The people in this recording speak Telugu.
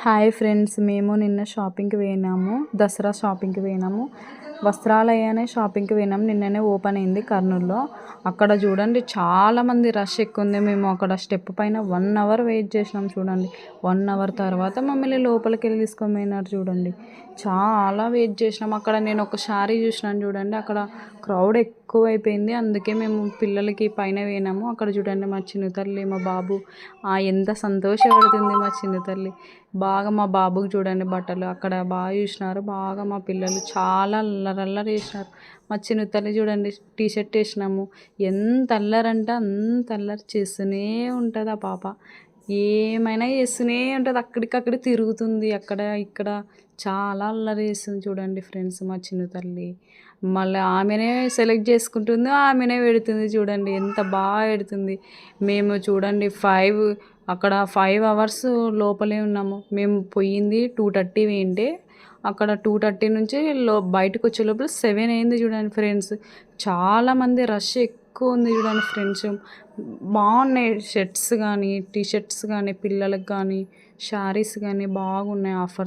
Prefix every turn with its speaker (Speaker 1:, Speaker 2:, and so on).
Speaker 1: హాయ్ ఫ్రెండ్స్ మేము నిన్న షాపింగ్కి పోయినాము. దసరా షాపింగ్కి పోయినాము. వస్త్రాలయనే షాపింగ్కి పోయినాం. నిన్ననే ఓపెన్ అయింది కర్నూలులో. అక్కడ చూడండి చాలామంది రష్ ఎక్కువ ఉంది మేము అక్కడ స్టెప్ పైన వన్ అవర్ వెయిట్ చేసినాం చూడండి. వన్ అవర్ తర్వాత మమ్మల్ని లోపలికి వెళ్ళి తీసుకొని పోయినారు చూడండి. చాలా వెయిట్ చేసినాం. అక్కడ నేను ఒక శారీ చూసినాను చూడండి. అక్కడ క్రౌడ్ ఎక్కువ అయిపోయింది అందుకే మేము పిల్లలకి పైన పోయినాము అక్కడ చూడండి మా చిన్న తల్లి మా బాబు. ఆ ఎంత సంతోషపడుతుంది మా చిన్న తల్లి. బాగా మా బాబుకి చూడండి బట్టలు. అక్కడ బాగా చూసినారు. బాగా మా పిల్లలు. చాలా అల్లరి అల్లరి చేసినారు. మా చిన్న తల్లి చూడండి టీ షర్ట్ వేసినాము. ఎంత అల్లరి అంటే అంత అల్లరి చేస్తూనే ఉంటుంది ఆ పాప. ఏమైనా చేస్తూనే ఉంటుంది. అక్కడికక్కడ తిరుగుతుంది. అక్కడ ఇక్కడ చాలా అల్లరి చేస్తుంది చూడండి ఫ్రెండ్స్ మా చిన్న తల్లి. మళ్ళీ ఆమెనే సెలెక్ట్ చేసుకుంటుంది ఆమెనే పెడుతుంది చూడండి. ఎంత బాగా పెడుతుంది. మేము చూడండి ఫైవ్ అక్కడ ఫైవ్ అవర్స్ లోపలే ఉన్నాము. మేము పోయింది టూ థర్టీ పోయింటే అక్కడ టూ థర్టీ నుంచి లో బయటకు వచ్చే లోపల సెవెన్ అయింది చూడండి ఫ్రెండ్స్ చాలామంది రష్ ఎక్కువ ఉంది చూడండి ఫ్రెండ్స్ బాగున్నాయి షర్ట్స్ కానీ టీ షర్ట్స్ కానీ పిల్లలకు కానీ శారీస్ కానీ బాగున్నాయి ఆఫర్స్